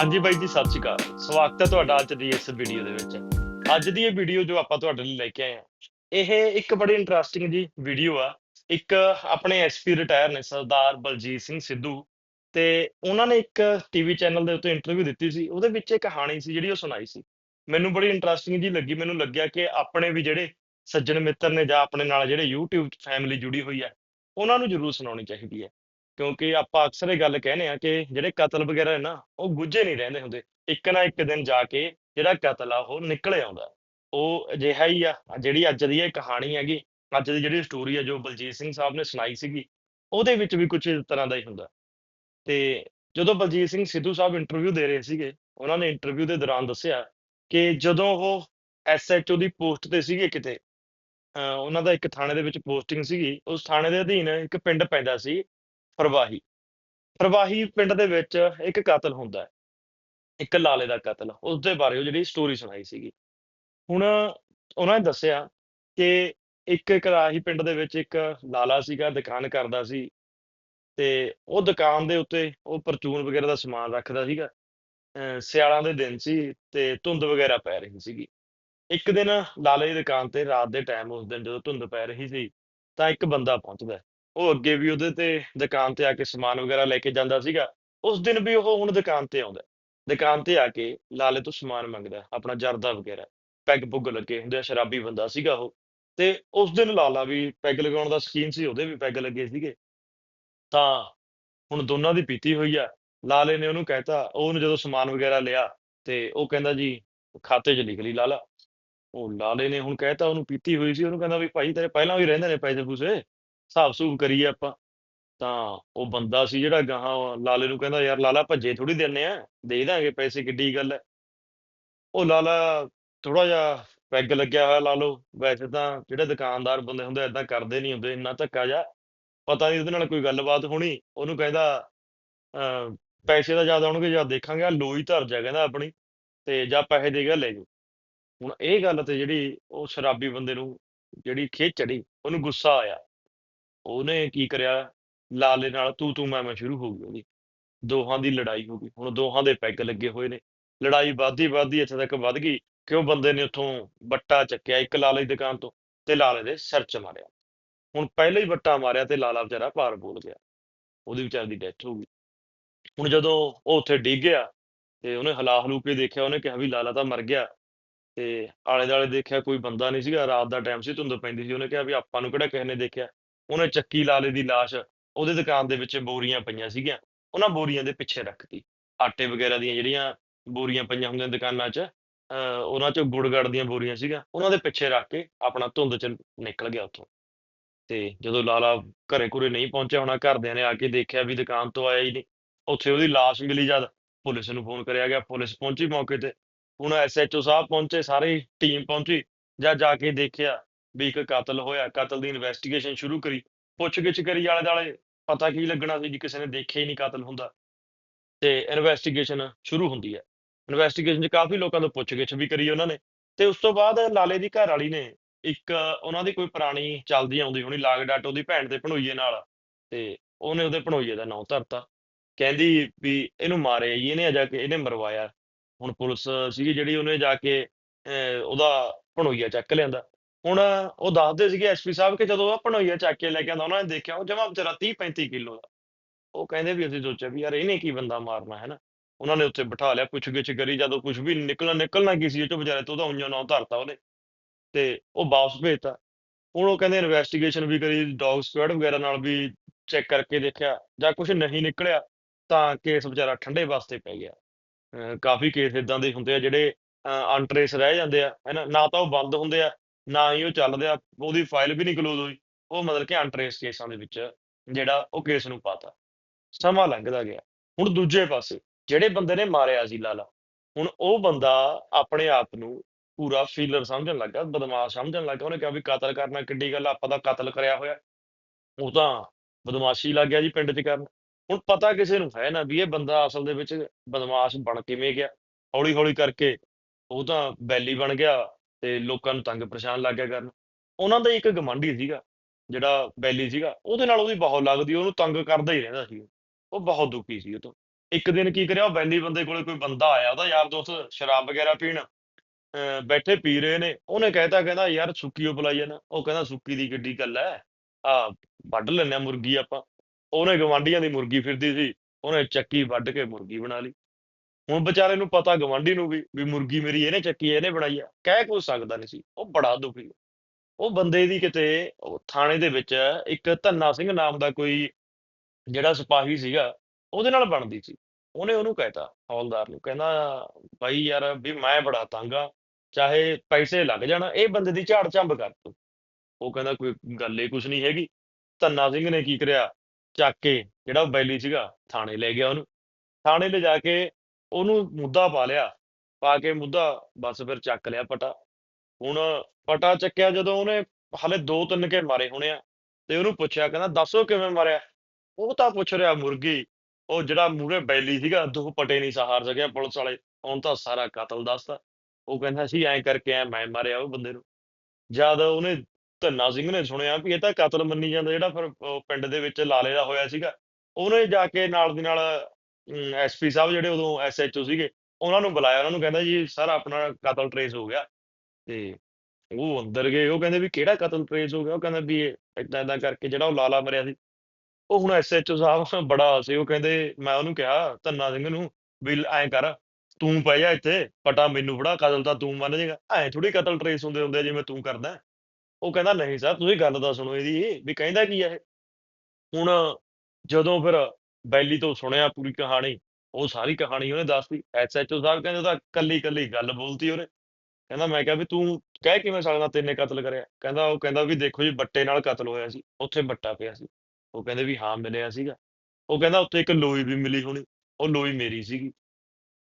ਹਾਂਜੀ ਬਾਈ ਜੀ, ਸਤਿ ਸ਼੍ਰੀ ਅਕਾਲ। ਸਵਾਗਤ ਹੈ ਤੁਹਾਡਾ ਅੱਜ ਦੀ ਇਸ ਵੀਡੀਓ ਦੇ ਵਿੱਚ। ਅੱਜ ਦੀ ਇਹ ਵੀਡੀਓ ਜੋ ਆਪਾਂ ਤੁਹਾਡੇ ਲਈ ਲੈ ਕੇ ਆਏ ਹਾਂ, ਇਹ ਇੱਕ ਬੜੀ ਇੰਟਰਸਟਿੰਗ ਜੀ ਵੀਡੀਓ ਆ। ਇੱਕ ਆਪਣੇ ਐਸਪੀ ਰਿਟਾਇਰ ਨੇ, ਸਰਦਾਰ ਬਲਜੀਤ ਸਿੰਘ ਸਿੱਧੂ। ਤੇ ਉਹਨਾਂ ਨੇ ਇੱਕ ਟੀਵੀ ਚੈਨਲ ਦੇ ਉੱਤੇ ਇੰਟਰਵਿਊ ਦਿੱਤੀ ਸੀ। ਉਹਦੇ ਵਿੱਚ ਇੱਕ ਕਹਾਣੀ ਸੀ, ਜਿਹੜੀ ਉਹ ਸੁਣਾਈ ਸੀ। ਮੈਨੂੰ ਬੜੀ ਇੰਟਰਸਟਿੰਗ ਜੀ ਲੱਗੀ। ਮੈਨੂੰ ਲੱਗਿਆ ਕਿ ਆਪਣੇ ਵੀ ਜਿਹੜੇ ਸੱਜਣ ਮਿੱਤਰ ਨੇ ਜਾਂ ਆਪਣੇ ਨਾਲ ਜਿਹੜੇ YouTube ਫੈਮਿਲੀ ਜੁੜੀ ਹੋਈ ਹੈ, ਉਹਨਾਂ ਨੂੰ ਜ਼ਰੂਰ ਸੁਣਾਉਣੀ ਚਾਹੀਦੀ ਹੈ। ਕਿਉਂਕਿ ਆਪਾਂ ਅਕਸਰ ਇਹ ਗੱਲ ਕਹਿੰਦੇ ਆ ਕਿ ਜਿਹੜੇ ਕਤਲ ਵਗੈਰਾ ਹੈ ਨਾ, ਉਹ ਗੁੱਝੇ ਨਹੀਂ ਰਹਿੰਦੇ ਹੁੰਦੇ। ਇੱਕ ਨਾ ਇੱਕ ਦਿਨ ਜਾ ਕੇ ਜਿਹੜਾ ਕਤਲ ਆ, ਉਹ ਨਿਕਲ ਆਉਂਦਾ। ਉਹ ਅਜਿਹਾ ਹੀ ਆ, ਜਿਹੜੀ ਅੱਜ ਦੀ ਇਹ ਕਹਾਣੀ ਹੈਗੀ, ਅੱਜ ਦੀ ਜਿਹੜੀ ਸਟੋਰੀ ਆ, ਜੋ ਬਲਜੀਤ ਸਿੰਘ ਸਾਹਿਬ ਨੇ ਸੁਣਾਈ ਸੀਗੀ, ਉਹਦੇ ਵਿੱਚ ਵੀ ਕੁਝ ਇਸ ਤਰ੍ਹਾਂ ਦਾ ਹੀ ਹੁੰਦਾ। ਤੇ ਜਦੋਂ ਬਲਜੀਤ ਸਿੰਘ ਸਿੱਧੂ ਸਾਹਿਬ ਇੰਟਰਵਿਊ ਦੇ ਰਹੇ ਸੀਗੇ, ਉਹਨਾਂ ਨੇ ਇੰਟਰਵਿਊ ਦੇ ਦੌਰਾਨ ਦੱਸਿਆ ਕਿ ਜਦੋਂ ਉਹ ਐਸਐਚਓ ਦੀ ਪੋਸਟ ਤੇ ਸੀਗੇ ਕਿਤੇ, ਅਹ ਉਹਨਾਂ ਦਾ ਇੱਕ ਥਾਣੇ ਦੇ ਵਿੱਚ ਪੋਸਟਿੰਗ ਸੀਗੀ, ਉਸ ਥਾਣੇ ਦੇ ਅਧੀਨ ਇੱਕ ਪਿੰਡ ਪੈਂਦਾ ਸੀ ਫਰਵਾਹੀ ਪ੍ਰਵਾਹੀ ਪਿੰਡ ਦੇ ਵਿੱਚ ਇੱਕ ਕਾਤਲ ਹੁੰਦਾ ਹੈ। ਇੱਕ ਲਾਲੇ ਦਾ ਕਤਲ। ਉਸ ਦੇ ਬਾਰੇ ਉਹ ਜਿਹੜੀ ਸਟੋਰੀ ਸੁਣਾਈ ਸੀਗੀ। ਹੁਣ ਉਹਨਾਂ ਨੇ ਦੱਸਿਆ ਕਿ ਇੱਕ ਕਰਾਹੀ ਪਿੰਡ ਦੇ ਵਿੱਚ ਇੱਕ ਲਾਲਾ ਸੀਗਾ, ਦੁਕਾਨ ਕਰਦਾ ਸੀ। ਤੇ ਉਹ ਦੁਕਾਨ ਦੇ ਉੱਤੇ ਉਹ ਪਰਚੂਨ ਵਗੈਰਾ ਦਾ ਸਮਾਨ ਰੱਖਦਾ ਸੀਗਾ। ਅਹ ਸਿਆਲਾਂ ਦੇ ਦਿਨ ਸੀ ਤੇ ਧੁੰਦ ਵਗੈਰਾ ਪੈ ਰਹੀ ਸੀਗੀ। ਇੱਕ ਦਿਨ ਲਾਲੇ ਦੀ ਦੁਕਾਨ ਤੇ ਰਾਤ ਦੇ ਟਾਈਮ ਉਸ ਦਿਨ ਜਦੋਂ ਧੁੰਦ ਪੈ ਰਹੀ ਸੀ ਤਾਂ ਇੱਕ ਬੰਦਾ ਪਹੁੰਚਦਾ ਉਹ ਅੱਗੇ ਵੀ ਉਹਦੇ ਤੇ ਦੁਕਾਨ ਤੇ ਆ ਕੇ ਸਮਾਨ ਵਗੈਰਾ ਲੈ ਕੇ ਜਾਂਦਾ ਸੀਗਾ ਉਸ ਦਿਨ ਵੀ ਉਹ ਹੁਣ ਦੁਕਾਨ ਤੇ ਆਉਂਦਾ ਹੈ। ਦੁਕਾਨ ਤੇ ਆ ਕੇ ਲਾਲੇ ਤੋਂ ਸਮਾਨ ਮੰਗਦਾ ਹੈ, ਆਪਣਾ ਜਰਦਾ ਵਗੈਰਾ ਪੈਗ ਪੁੱਗ ਲੱਗੇ ਹੁੰਦੇ ਆ ਸ਼ਰਾਬੀ ਬੰਦਾ ਸੀਗਾ ਉਹ। ਤੇ ਉਸ ਦਿਨ ਲਾਲਾ ਵੀ ਪੈਗ ਲਗਾਉਣ ਦਾ ਸਕੀਨ ਸੀ ਉਹਦੇ ਵੀ ਪੈਗ ਲੱਗੇ ਸੀਗੇ। ਤਾਂ ਹੁਣ ਦੋਨਾਂ ਦੀ ਪੀਤੀ ਹੋਈ ਆ ਲਾਲੇ ਨੇ ਉਹਨੂੰ ਕਹਿਤਾ ਉਹਨੂੰ ਜਦੋਂ ਸਮਾਨ ਵਗੈਰਾ ਲਿਆ ਤੇ ਉਹ ਕਹਿੰਦਾ ਜੀ ਖਾਤੇ 'ਚ ਲਿਖ ਲਈ ਲਾਲਾ। ਉਹ ਲਾਲੇ ਨੇ ਹੁਣ ਕਹਿਤਾ ਉਹਨੂੰ ਪੀਤੀ ਹੋਈ ਸੀ ਉਹਨੂੰ ਕਹਿੰਦਾ ਵੀ ਭਾਈ ਤੇਰੇ ਪਹਿਲਾਂ ਵੀ ਰਹਿੰਦੇ ਨੇ ਪੈਸੇ ਪੂਸੇ? ਹਿਸਾਬ ਸੂਬ ਕਰੀਏ ਆਪਾਂ ਤਾਂ ਉਹ ਬੰਦਾ ਸੀ ਜਿਹੜਾ ਗਾਹਾਂ ਲਾਲੇ ਨੂੰ ਕਹਿੰਦਾ ਯਾਰ ਲਾਲਾ ਭੱਜੇ ਥੋੜੀ ਦਿੰਨੇ ਆ ਦੇ ਦਾਂਗੇ ਪੈਸੇ ਕਿੱਡੀ ਗੱਲ ਹੈ। ਉਹ ਲਾਲਾ ਥੋੜਾ ਜਿਹਾ ਪੈਗ ਲੱਗਿਆ ਹੋਇਆ ਲਾ ਲਓ ਵੈਸੇ ਤਾਂ ਜਿਹੜੇ ਦੁਕਾਨਦਾਰ ਬੰਦੇ ਹੁੰਦੇ ਏਦਾਂ ਕਰਦੇ ਨਹੀਂ ਹੁੰਦੇ ਇੰਨਾ ਧੱਕਾ ਜਾ ਪਤਾ ਨਹੀਂ ਉਹਦੇ ਨਾਲ ਕੋਈ ਗੱਲਬਾਤ ਹੋਣੀ ਉਹਨੂੰ ਕਹਿੰਦਾ ਅਹ, ਪੈਸੇ ਦਾ ਜ਼ਿਆਦਾ ਆਉਣਗੇ ਜਾਂ ਦੇਖਾਂਗੇ ਆਹ ਲੋਈ ਧਰ ਜਾ ਕਹਿੰਦਾ ਆਪਣੀ ਤੇ ਜਾਂ ਪੈਸੇ ਦੇ ਗਿਆ ਲੈ ਜਾਓ। ਹੁਣ ਇਹ ਗੱਲ ਤੇ ਜਿਹੜੀ ਉਹ ਸ਼ਰਾਬੀ ਬੰਦੇ ਨੂੰ ਜਿਹੜੀ ਖਿੱਚ ਚੜੀ ਉਹਨੂੰ ਗੁੱਸਾ ਆਇਆ। ਉਹਨੇ ਕੀ ਕਰਿਆ? ਲਾਲੇ ਨਾਲ ਤੂੰ ਤੂੰ ਮੈਂ ਮੈਂ ਸ਼ੁਰੂ ਹੋ ਗਈ ਉਹਦੀ। ਦੋਹਾਂ ਦੀ ਲੜਾਈ ਹੋ ਗਈ। ਹੁਣ ਦੋਹਾਂ ਦੇ ਪੈਗ ਲੱਗੇ ਹੋਏ ਨੇ। ਲੜਾਈ ਵੱਧਦੀ ਵੱਧਦੀ ਇੱਥੇ ਤੱਕ ਵੱਧ ਗਈ ਕਿ ਉਹ ਬੰਦੇ ਨੇ ਉੱਥੋਂ ਬੱਟਾ ਚੱਕਿਆ ਇੱਕ ਲਾਲੇ ਦੀ ਦੁਕਾਨ ਤੋਂ ਤੇ ਲਾਲੇ ਦੇ ਸਿਰ 'ਚ ਮਾਰਿਆ। ਹੁਣ ਪਹਿਲਾਂ ਹੀ ਬੱਟਾ ਮਾਰਿਆ ਤੇ ਲਾਲਾ ਵਿਚਾਰਾ ਪਾਰ ਬੋਲ ਗਿਆ। ਉਹਦੀ ਵਿਚਾਰੇ ਦੀ ਡੈਥ ਹੋ ਗਈ। ਹੁਣ ਜਦੋਂ ਉਹ ਉੱਥੇ ਡਿੱਗ ਗਿਆ ਤੇ ਉਹਨੇ ਹਲਾ ਹਲੂ ਕੇ ਦੇਖਿਆ, ਉਹਨੇ ਕਿਹਾ ਵੀ ਲਾਲਾ ਤਾਂ ਮਰ ਗਿਆ। ਤੇ ਆਲੇ ਦੁਆਲੇ ਦੇਖਿਆ ਕੋਈ ਬੰਦਾ ਨਹੀਂ ਸੀਗਾ। ਰਾਤ ਦਾ ਟਾਈਮ ਸੀ, ਧੁੰਦ ਪੈਂਦੀ ਸੀ। ਉਹਨੇ ਕਿਹਾ ਵੀ ਆਪਾਂ ਨੂੰ ਕਿਹੜਾ ਕਿਸੇ ਨੇ ਦੇਖਿਆ? ਉਹਨੇ ਚੱਕੀ ਲਾਲੇ ਦੀ ਲਾਸ਼, ਉਹਦੇ ਦੁਕਾਨ ਦੇ ਵਿੱਚ ਬੋਰੀਆਂ ਪਈਆਂ ਸੀਗੀਆਂ, ਉਹਨਾਂ ਬੋਰੀਆਂ ਦੇ ਪਿੱਛੇ ਰੱਖਤੀ ਆਟੇ ਵਗੈਰਾ ਦੀਆਂ ਜਿਹੜੀਆਂ ਬੋਰੀਆਂ ਪਈਆਂ ਹੁੰਦੀਆਂ ਦੁਕਾਨਾਂ 'ਚ, ਅਹ ਉਹਨਾਂ 'ਚ ਗੁੜ ਗੜ ਦੀਆਂ ਬੋਰੀਆਂ ਸੀਗੀਆਂ, ਉਹਨਾਂ ਦੇ ਪਿੱਛੇ ਰੱਖ ਕੇ ਆਪਣਾ ਧੁੰਦ 'ਚ ਨਿਕਲ ਗਿਆ ਉੱਥੋਂ। ਤੇ ਜਦੋਂ ਲਾਲਾ ਘਰੇ ਘਰੇ ਨਹੀਂ ਪਹੁੰਚਿਆ ਹੋਣਾ ਘਰਦਿਆਂ ਨੇ ਆ ਕੇ ਦੇਖਿਆ ਵੀ ਦੁਕਾਨ ਤੋਂ ਆਇਆ ਹੀ ਨਹੀਂ। ਉੱਥੇ ਉਹਦੀ ਲਾਸ਼ ਮਿਲੀ ਜਦ ਪੁਲਿਸ ਨੂੰ ਫੋਨ ਕਰਿਆ ਗਿਆ। ਪੁਲਿਸ ਪਹੁੰਚੀ ਮੌਕੇ ਤੇ। ਹੁਣ ਐਸਐਚਓ ਸਾਹਿਬ ਪਹੁੰਚੇ, ਸਾਰੀ ਟੀਮ ਪਹੁੰਚੀ, ਜਾਂ ਜਾ ਕੇ ਦੇਖਿਆ ਵੀ ਇੱਕ ਕਤਲ ਹੋਇਆ ਕਤਲ ਦੀ ਇਨਵੈਸਟੀਗੇਸ਼ਨ ਸ਼ੁਰੂ ਕਰੀ ਪੁੱਛਗਿੱਛ ਕਰੀ ਆਲੇ ਦੁਆਲੇ ਪਤਾ ਕੀ ਲੱਗਣਾ ਸੀ ਜੀ ਕਿਸੇ ਨੇ ਦੇਖਿਆ ਹੀ ਨਹੀਂ ਕਤਲ ਹੁੰਦਾ। ਤੇ ਇਨਵੈਸਟੀਗੇਸ਼ਨ ਸ਼ੁਰੂ ਹੁੰਦੀ ਹੈ। ਇਨਵੈਸਟੀਗੇਸ਼ਨ 'ਚ ਕਾਫੀ ਲੋਕਾਂ ਤੋਂ ਪੁੱਛਗਿੱਛ ਵੀ ਕਰੀ ਉਹਨਾਂ ਨੇ। ਤੇ ਉਸ ਤੋਂ ਬਾਅਦ ਲਾਲੇ ਦੀ ਘਰ ਵਾਲੀ ਨੇ ਇੱਕ ਉਹਨਾਂ ਦੀ ਕੋਈ ਪੁਰਾਣੀ ਚੱਲਦੀ ਆਉਂਦੀ ਹੋਣੀ ਲਾਗ ਡਾਟ ਉਹਦੀ ਭੈਣ ਦੇ ਭਣੋਈਏ ਨਾਲ। ਤੇ ਉਹਨੇ ਉਹਦੇ ਭਣੋਈਏ ਦਾ ਨਾਂ ਧਰਤਾ। ਕਹਿੰਦੀ ਵੀ ਇਹਨੂੰ ਮਾਰਿਆ ਜੀ ਇਹਨੇ ਜਾ ਕੇ ਇਹਨੇ ਮਰਵਾਇਆ। ਹੁਣ ਪੁਲਿਸ ਸੀਗੀ ਜਿਹੜੀ ਉਹਨੇ ਜਾ ਕੇ ਅਹ, ਉਹਦਾ ਭਣੋਈਆ ਚੱਕ ਲਿਆਂਦਾ। ਹੁਣ ਉਹ ਦੱਸਦੇ ਸੀਗੇ ਐਸਪੀ ਸਾਹਿਬ ਕਿ ਜਦੋਂ ਉਹ ਭਣੋਈਆ ਚੱਕ ਕੇ ਲੈ ਕੇ ਆਂਦਾ ਉਹਨਾਂ ਨੇ ਦੇਖਿਆ ਉਹ ਜਮਾ ਵਿਚਾਰਾ 30 35 ਕਿਲੋ ਦਾ। ਉਹ ਕਹਿੰਦੇ ਵੀ ਅਸੀਂ ਸੋਚਿਆ ਵੀ ਯਾਰ ਇਹਨੇ ਕੀ ਬੰਦਾ ਮਾਰਨਾ, ਹੈ ਨਾ? ਉਹਨਾਂ ਨੇ ਉੱਥੇ ਬਿਠਾ ਲਿਆ, ਪੁੱਛਗਿੱਛ ਕਰੀ, ਜਦੋਂ ਕੁਝ ਵੀ ਨਿਕਲਣਾ ਨਿਕਲਣਾ ਕੀ ਸੀ ਉਹ ਚੋਂ ਵਿਚਾਰੇ ਤੋਂ ਉਹਦਾ ਉਂਝ ਨਾਂ ਧਰਤਾ ਉਹਨੇ। ਤੇ ਉਹ ਵਾਪਸ ਭੇਜਤਾ। ਹੁਣ ਉਹ ਕਹਿੰਦੇ ਇਨਵੈਸਟੀਗੇਸ਼ਨ ਵੀ ਕਰੀ ਡੌਗ ਸਕੁਐਡ ਵਗੈਰਾ ਨਾਲ ਵੀ ਚੈੱਕ ਕਰਕੇ ਦੇਖਿਆ, ਜਾਂ ਕੁਝ ਨਹੀਂ ਨਿਕਲਿਆ, ਤਾਂ ਕੇਸ ਵਿਚਾਰਾ ਠੰਡੇ ਵਾਸਤੇ ਪੈ ਗਿਆ। ਅਹ ਕਾਫੀ ਕੇਸ ਇਦਾਂ ਦੇ ਹੁੰਦੇ ਆ ਜਿਹੜੇ ਅਨਟ੍ਰੇਸ ਰਹਿ ਜਾਂਦੇ ਆ ਹੈਨਾ ਨਾ ਤਾਂ ਉਹ ਬੰਦ ਹੁੰਦੇ ਆ ਨਾ ਹੀ ਉਹ ਚੱਲਦੇ ਆ, ਉਹਦੀ ਫਾਈਲ ਵੀ ਨਹੀਂ ਕਲੋਜ਼ ਹੋਈ। ਉਹ ਮਤਲਬ ਕਿ ਅਨਟ੍ਰੇਸ ਕੇਸਾਂ ਦੇ ਵਿੱਚ ਜਿਹੜਾ ਉਹ ਕੇਸ ਨੂੰ ਪਾਤਾ। ਸਮਾਂ ਲੰਘਦਾ ਗਿਆ। ਹੁਣ ਦੂਜੇ ਪਾਸੇ ਜਿਹੜੇ ਬੰਦੇ ਨੇ ਮਾਰਿਆ ਸੀ ਲਾਲਾ, ਹੁਣ ਉਹ ਬੰਦਾ ਆਪਣੇ ਆਪ ਨੂੰ ਪੂਰਾ ਫੀਲਰ ਸਮਝਣ ਲੱਗਾ, ਬਦਮਾਸ਼ ਸਮਝਣ ਲੱਗਾ। ਉਹਨੇ ਕਿਹਾ ਵੀ ਕਤਲ ਕਰਨਾ ਕਿੱਡੀ ਗੱਲ ਆਪਾਂ ਦਾ ਕਤਲ ਕਰਿਆ ਹੋਇਆ। ਉਹ ਤਾਂ ਬਦਮਾਸ਼ੀ ਲੱਗ ਗਿਆ ਜੀ ਪਿੰਡ 'ਚ ਕਰਨ। ਹੁਣ ਪਤਾ ਕਿਸੇ ਨੂੰ ਹੈ ਨਾ ਵੀ ਇਹ ਬੰਦਾ ਅਸਲ ਦੇ ਵਿੱਚ ਬਦਮਾਸ਼ ਬਣ ਕਿਵੇਂ ਗਿਆ। ਹੌਲੀ ਹੌਲੀ ਕਰਕੇ ਉਹ ਤਾਂ ਬੈਲੀ ਬਣ ਗਿਆ। ਤੇ ਲੋਕਾਂ ਨੂੰ ਤੰਗ ਪਰੇਸ਼ਾਨ ਲੱਗ ਗਿਆ ਕਰਨ। ਉਹਨਾਂ ਦਾ ਇੱਕ ਗਵਾਂਢੀ ਸੀਗਾ, ਜਿਹੜਾ ਬੈਲੀ ਸੀਗਾ, ਉਹਦੇ ਨਾਲ ਉਹਦੀ ਬਹੁਤ ਲੱਗਦੀ, ਉਹਨੂੰ ਤੰਗ ਕਰਦਾ ਹੀ ਰਹਿੰਦਾ ਸੀ। ਉਹ ਬਹੁਤ ਦੁਖੀ ਸੀ ਉਹ ਤੋਂ ਇੱਕ ਦਿਨ ਕੀ ਕਰਿਆ, ਉਹ ਬੈਲੀ ਬੰਦੇ ਕੋਲੇ ਕੋਈ ਬੰਦਾ ਆਇਆ, ਉਹਦਾ ਯਾਰ ਦੋਸਤ ਸ਼ਰਾਬ ਵਗੈਰਾ ਪੀਣ, ਅਹ ਬੈਠੇ ਪੀ ਰਹੇ ਨੇ। ਉਹਨੇ ਕਹਿਤਾ, ਕਹਿੰਦਾ, ਯਾਰ ਸੁੱਕੀ ਉਹ ਪਿਲਾਈ ਜਾਣਾ ਉਹ ਕਹਿੰਦਾ, ਸੁੱਕੀ ਦੀ ਕਿੱਡੀ ਗੱਲ ਐ ਆ ਵੱਢ ਲੈਂਦੇ ਆ ਮੁਰਗੀ ਆਪਾਂ। ਉਹਨੇ ਗਵਾਂਢੀਆਂ ਦੀ ਮੁਰਗੀ ਫਿਰਦੀ ਸੀ। ਉਹਨੇ ਚੱਕੀ ਵੱਢ ਕੇ ਮੁਰਗੀ ਬਣਾ ਲਈ। ਹੁਣ ਵਿਚਾਰੇ ਨੂੰ ਪਤਾ ਗਵਾਂਢੀ ਨੂੰ ਵੀ ਵੀ ਮੁਰਗੀ ਮੇਰੀ ਇਹਨੇ ਚੱਕੀ ਇਹਨੇ ਬਣਾਈ ਆ। ਕਹਿ ਕੋਈ ਸਕਦਾ ਨਹੀਂ ਸੀ। ਉਹ ਬੜਾ ਦੁਖੀ ਉਹ ਬੰਦੇ ਦੀ ਕਿਤੇ ਥਾਣੇ ਦੇ ਵਿੱਚ ਇੱਕ ਧੰਨਾ ਸਿੰਘ ਨਾਮ ਦਾ ਕੋਈ ਜਿਹੜਾ ਸਿਪਾਹੀ ਸੀਗਾ, ਉਹਦੇ ਨਾਲ ਬਣਦੀ ਸੀ। ਉਹਨੇ ਉਹਨੂੰ ਕਹਿਤਾ, ਹੌਲਦਾਰ ਨੂੰ, ਕਹਿੰਦਾ, ਬਾਈ ਯਾਰ, ਵੀ ਮੈਂ ਬੜਾ ਤੰਗ ਚਾਹੇ ਪੈਸੇ ਲੱਗ ਜਾਣ, ਇਹ ਬੰਦੇ ਦੀ ਝਾੜ ਝੰਬ ਕਰ ਤੂੰ। ਉਹ ਕਹਿੰਦਾ, ਕੋਈ ਗੱਲ ਹੀ ਕੁਛ ਨਹੀਂ ਹੈਗੀ। ਧੰਨਾ ਸਿੰਘ ਨੇ ਕੀ ਕਰਿਆ? ਚੱਕ ਕੇ ਜਿਹੜਾ ਉਹ ਬੈਲੀ ਸੀਗਾ, ਥਾਣੇ ਲੈ ਗਿਆ ਉਹਨੂੰ। ਥਾਣੇ ਲੈ ਜਾ ਕੇ ਉਹਨੂੰ ਮੁੱਦਾ ਪਾ ਲਿਆ, ਪਾ ਕੇ ਮੁੱਦਾ ਬਸ ਫਿਰ ਚੱਕ ਲਿਆ ਪਟਾ। ਹੁਣ ਪਟਾ ਚੱਕਿਆ ਜਦੋਂ ਉਹਨੇ ਹਾਲੇ ਦੋ ਤਿੰਨ ਕੇ ਮਾਰੇ ਹੋਣੇ ਆ ਤੇ ਉਹਨੂੰ ਪੁੱਛਿਆ, ਕਹਿੰਦਾ, ਦੱਸੋ ਕਿਵੇਂ ਮਾਰਿਆ? ਉਹ ਤਾਂ ਪੁੱਛ ਰਿਹਾ ਮੁਰਗੀ, ਉਹ ਜਿਹੜਾ ਮੂਹਰੇ ਬੈਲੀ ਸੀਗਾ ਦੋ ਪਟੇ ਨਹੀਂ ਸਹਾਰ ਸਕਿਆ, ਪੁਲਿਸ ਵਾਲੇ ਹੁਣ ਤਾਂ ਸਾਰਾ ਕਤਲ ਦੱਸਦਾ ਉਹ ਕਹਿੰਦਾ ਸੀ ਐਂ ਕਰਕੇ ਐ, ਮੈਂ ਮਾਰਿਆ ਉਹ ਬੰਦੇ ਨੂੰ। ਜਦ ਉਹਨੇ ਧੰਨਾ ਸਿੰਘ ਨੇ ਸੁਣਿਆ ਵੀ ਇਹ ਤਾਂ ਕਤਲ ਮੰਨੀ ਜਾਂਦਾ, ਜਿਹੜਾ ਫਿਰ ਉਹ ਪਿੰਡ ਦੇ ਵਿੱਚ ਲਾਲੇ ਦਾ ਹੋਇਆ ਸੀਗਾ, ਉਹਨੇ ਜਾ ਕੇ ਨਾਲ ਦੀ ਨਾਲ ਐਸਪੀ ਸਾਹਿਬ ਜਿਹੜੇ ਉਦੋਂ ਐਸਐਚਓ ਸੀਗੇ, ਉਹਨਾਂ ਨੂੰ ਬੁਲਾਇਆ, ਉਹਨਾਂ ਨੂੰ ਕਹਿੰਦਾ ਜੀ ਸਰ ਆਪਣਾ ਕਤਲ ਟਰੇਸ ਹੋ ਗਿਆ। ਤੇ ਉਹ ਅੰਦਰ ਗਏ, ਉਹ ਕਹਿੰਦੇ ਵੀ ਕਿਹੜਾ ਕਤਲ ਟਰੇਸ ਹੋ ਗਿਆ? ਉਹ ਕਹਿੰਦਾ ਵੀ ਇਹ ਏਦਾਂ ਕਰਕੇ ਜਿਹੜਾ ਉਹ ਲਾਲਾ ਮਰਿਆ ਸੀ। ਉਹ ਹੁਣ ਐਸਐਚਓ ਸਾਹਿਬ ਬੜਾ ਸੀ ਉਹ ਕਹਿੰਦੇ ਮੈਂ ਉਹਨੂੰ ਕਿਹਾ, ਧੰਨਾ ਸਿੰਘ ਨੂੰ ਵੀ ਐਂ ਕਰ, ਤੂੰ ਪੈ ਜਾ ਇੱਥੇ, ਪਟਾ ਮੈਨੂੰ ਫੜਾ, ਕਤਲ ਤਾਂ ਤੂੰ ਮੰਨ ਜਾਏਗਾ। ਐਂ ਥੋੜੀ ਕਤਲ ਟਰੇਸ ਹੁੰਦੇ ਹੁੰਦੇ ਜਿਵੇਂ ਤੂੰ ਕਰਦਾ। ਉਹ ਕਹਿੰਦਾ ਨਹੀਂ ਸਰ, ਤੁਸੀਂ ਗੱਲ ਤਾਂ ਸੁਣੋ ਇਹਦੀ, ਵੀ ਕਹਿੰਦਾ ਕੀ ਆ ਇਹ? ਹੁਣ ਜਦੋਂ ਫਿਰ ਬੈਲੀ ਤੋਂ ਸੁਣਿਆ ਪੂਰੀ ਕਹਾਣੀ ਉਹ ਸਾਰੀ ਕਹਾਣੀ ਉਹਨੇ ਦੱਸਤੀ। ਐਸਐਚਓ ਸਾਹਿਬ ਕਹਿੰਦੇ ਉਹਦਾ ਤਾਂ ਕੱਲੀ ਕੱਲੀ ਗੱਲ ਬੋਲਤੀ ਉਹਨੇ। ਕਹਿੰਦਾ ਮੈਂ ਕਿਹਾ ਵੀ ਤੂੰ ਕਹਿ ਕਿਵੇਂ ਸਕਦਾ ਤੈਨੇ ਕਤਲ ਕਰਿਆ? ਕਹਿੰਦਾ ਉਹ ਕਹਿੰਦਾ ਵੀ ਦੇਖੋ ਜੀ ਬੱਟੇ ਨਾਲ ਕਤਲ ਹੋਇਆ ਸੀ ਉੱਥੇ ਬੱਟਾ ਪਿਆ ਸੀ। ਉਹ ਕਹਿੰਦੇ ਵੀ ਹਾਂ ਮਿਲਿਆ ਸੀਗਾ। ਉਹ ਕਹਿੰਦਾ ਉੱਥੇ ਇੱਕ ਲੋਈ ਵੀ ਮਿਲੀ ਹੋਣੀ ਉਹ ਲੋਈ ਮੇਰੀ ਸੀਗੀ।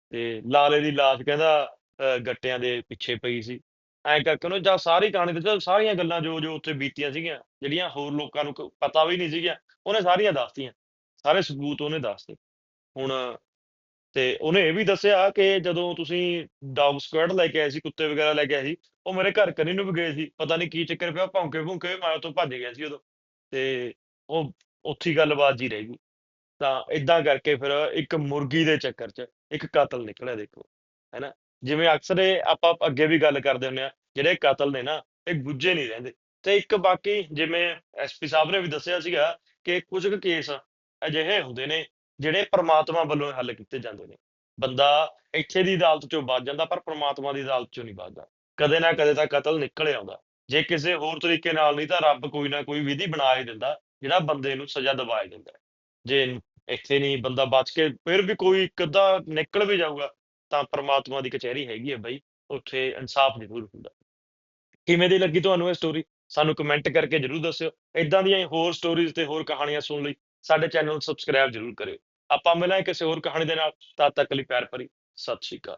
ਤੇ ਲਾਲੇ ਦੀ ਲਾਸ਼ ਕਹਿੰਦਾ ਅਹ, ਗੱਟਿਆਂ ਦੇ ਪਿੱਛੇ ਪਈ ਸੀ। ਐਂ ਕਰਕੇ ਉਹਨੇ ਜਾਂ ਸਾਰੀ ਕਹਾਣੀ ਤੇ ਸਾਰੀਆਂ ਗੱਲਾਂ ਜੋ ਜੋ ਉੱਥੇ ਬੀਤੀਆਂ ਸੀਗੀਆਂ ਜਿਹੜੀਆਂ ਹੋਰ ਲੋਕਾਂ ਨੂੰ ਪਤਾ ਵੀ ਨਹੀਂ ਸੀਗੀਆਂ ਉਹਨੇ ਸਾਰੀਆਂ ਦੱਸਤੀਆਂ। ਸਾਰੇ ਸਬੂਤ ਉਹਨੇ ਦੱਸਦੇ ਹੁਣ ਤੇ ਉਹਨੇ ਇਹ ਵੀ ਦੱਸਿਆ ਕਿ ਜਦੋਂ ਤੁਸੀਂ ਡੌਗ ਸਕੁਐਡ ਲੈ ਕੇ ਆਏ ਸੀ, ਕੁੱਤੇ ਵਗੈਰਾ ਲੈ ਕੇ ਆਏ ਸੀ, ਉਹ ਮੇਰੇ ਘਰ ਕਨੀ ਨੂੰ ਵੀ ਗਏ ਸੀ। ਪਤਾ ਨਹੀਂ ਕੀ ਚੱਕਰ ਪਿਆ ਭੌਂਕੇ ਭੁੰਕੇ ਮੈਂ ਉੱਥੋਂ ਭੱਜ ਗਿਆ ਸੀ ਉਦੋਂ। ਤੇ ਉਹ ਉੱਥੇ ਗੱਲਬਾਤ ਜੀ ਰਹਿ। ਗਈ ਤਾਂ ਇਦਾਂ ਕਰਕੇ ਫਿਰ ਇੱਕ ਮੁਰਗੀ ਦੇ ਚੱਕਰ 'ਚ ਇੱਕ ਕਾਤਲ ਨਿਕਲਿਆ, ਦੇਖੋ, ਹੈਨਾ? ਜਿਵੇਂ ਅਕਸਰ ਇਹ ਆਪਾਂ ਅੱਗੇ ਵੀ ਗੱਲ ਕਰਦੇ ਹੁੰਦੇ ਆ ਜਿਹੜੇ ਕਤਲ ਨੇ ਨਾ, ਇਹ ਗੁੱਝੇ ਨਹੀਂ ਰਹਿੰਦੇ। ਤੇ ਇੱਕ ਬਾਕੀ ਜਿਵੇਂ ਐਸਪੀ ਸਾਹਿਬ ਨੇ ਵੀ ਦੱਸਿਆ ਸੀਗਾ ਕਿ ਕੁਝ ਕੁ ਕੇਸ ਅਜਿਹੇ ਹੁੰਦੇ ਨੇ ਜਿਹੜੇ ਪ੍ਰਮਾਤਮਾ ਵੱਲੋਂ ਹੱਲ ਕੀਤੇ ਜਾਂਦੇ ਨੇ। ਬੰਦਾ ਇੱਥੇ ਦੀ ਅਦਾਲਤ ਚੋਂ ਬਚ ਜਾਂਦਾ, ਪਰ ਪ੍ਰਮਾਤਮਾ ਦੀ ਅਦਾਲਤ ਚੋਂ ਨਹੀਂ ਬਚਦਾ ਕਦੇ ਨਾ ਕਦੇ ਤਾਂ ਕਤਲ ਨਿਕਲ ਹੀ ਆਉਂਦਾ। ਜੇ ਕਿਸੇ ਹੋਰ ਤਰੀਕੇ ਨਾਲ ਨਹੀਂ ਤਾਂ ਰੱਬ ਕੋਈ ਨਾ ਕੋਈ ਵਿਧੀ ਬਣਾ ਹੀ ਦਿੰਦਾ, ਜਿਹੜਾ ਬੰਦੇ ਨੂੰ ਸਜ਼ਾ ਦਿਵਾ ਹੀ ਦਿੰਦਾ। ਜੇ ਇੱਥੇ ਨਹੀਂ ਬੰਦਾ ਬਚ ਕੇ ਫਿਰ ਵੀ ਕੋਈ ਇੱਕ ਅੱਧਾ ਨਿਕਲ ਵੀ ਜਾਊਗਾ, ਤਾਂ ਪ੍ਰਮਾਤਮਾ ਦੀ ਕਚਹਿਰੀ ਹੈਗੀ ਹੈ ਬਾਈ, ਉੱਥੇ ਇਨਸਾਫ ਜ਼ਰੂਰ ਹੁੰਦਾ। ਕਿਵੇਂ ਦੀ ਲੱਗੀ ਤੁਹਾਨੂੰ ਇਹ ਸਟੋਰੀ ਸਾਨੂੰ ਕਮੈਂਟ ਕਰਕੇ ਜਰੂਰ ਦੱਸਿਓ। ਇਦਾਂ ਦੀਆਂ ਹੋਰ ਸਟੋਰੀਜ਼ ਤੇ ਹੋਰ ਕਹਾਣੀਆਂ ਸੁਣ ਲਈ ਸਾਡੇ ਚੈਨਲ ਨੂੰ ਸਬਸਕ੍ਰਾਈਬ ਜਰੂਰ ਕਰਿਓ। ਆਪਾਂ ਮਿਲਾਂਗੇ ਕਿਸੇ ਹੋਰ ਕਹਾਣੀ ਦੇ ਨਾਲ, ਤਦ ਤੱਕ ਲਈ ਪਿਆਰ ਭਰੀ, ਸਤਿ ਸ਼੍ਰੀ ਅਕਾਲ।